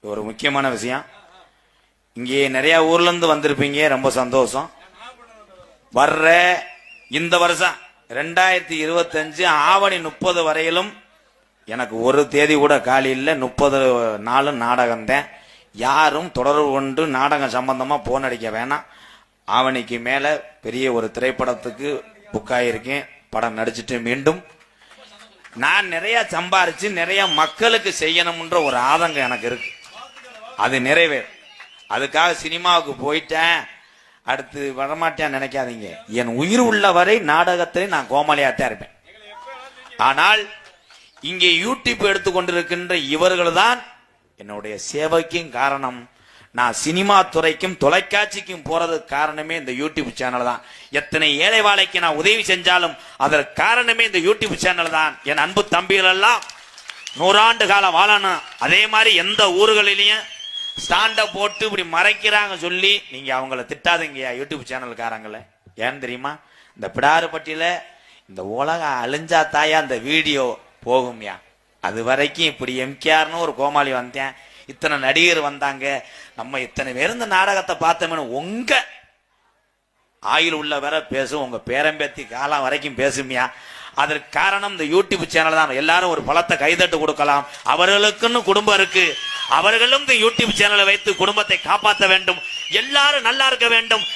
ஒரு முக்கியமான விஷயம். இங்கே நிறைய ஊர்ல இருந்து வந்திருப்பீங்க ரொம்ப சந்தோஷம். வர்ற இந்த வருஷம் ரெண்டாயிரத்தி இருபத்தஞ்சு ஆவணி முப்பது வரையிலும் எனக்கு ஒரு தேதி கூட காலி இல்லை. முப்பது நாளும் நாடகம் தான். யாரும் தொடர்பு கொண்டு நாடகம் சம்பந்தமா போன் அடிக்க வேணாம். ஆவணிக்கு மேல பெரிய ஒரு திரைப்படத்துக்கு புக் ஆயிருக்கேன். படம் நடிச்சிட்டு மீண்டும். நான் நிறைய சம்பாரிச்சு நிறைய மக்களுக்கு செய்யணும்ன்ற ஒரு ஆதங்கம் எனக்கு இருக்கு. அது நிறைவேறும். அதுக்காக சினிமாவுக்கு போயிட்டேன். அடுத்து வரமாட்டேன் நினைக்காதீங்க. என் உயிர் உள்ள வரை நாடகத்திலே நான் கோமாளியாத்தான் இருப்பேன். ஆனால் இங்கே யூடியூப் எடுத்துக்கொண்டிருக்கின்ற இவர்கள் தான் என்னுடைய சேவைக்கும் காரணம். நான் சினிமா துறைக்கும் தொலைக்காட்சிக்கும் போறதுக்கு காரணமே இந்த யூடியூப் சேனல் தான். எத்தனை ஏழை வாழைக்கு நான் உதவி செஞ்சாலும் அதற்கு காரணமே இந்த யூடியூப் சேனல் தான். என் அன்பு தம்பிகள் எல்லாம் நூறாண்டு காலம் வாழணும். அதே மாதிரி எந்த ஊர்களிலையும் ஸ்டாண்டை போட்டு இப்படி மறைக்கிறாங்க சொல்லி நீங்க அவங்கள திட்டாதீங்கயா யூடியூப் சேனல்காரங்கள. ஏன்னு தெரியுமா? இந்த பிடாறுப்பட்டியில இந்த உலகம் அழிஞ்சா தாயா அந்த வீடியோ போகும்யா. அது வரைக்கும் இப்படி எம்கேஆர்னு ஒரு கோமாளி வந்தேன் இத்தனை நடிகர் வந்தாங்க. நம்ம இத்தனை பேர் இந்த நாடகத்தை பார்த்தோம்னு உங்க ஆயுள் உள்ள வர பேசும் உங்க பேரம்பேத்தி காலம் வரைக்கும் பேசுமியா. அதற்கு காரணம் இந்த யூடியூப் சேனல் தான் எல்லாரும் ஒரு பழத்தை கைதட்டு கொடுக்கலாம். அவர்களுக்குன்னு குடும்பம் இருக்கு. அவர்களும் இந்த யூடியூப் சேனலை வைத்து குடும்பத்தை காப்பாற்ற வேண்டும். எல்லாரும் நல்லா இருக்க வேண்டும்.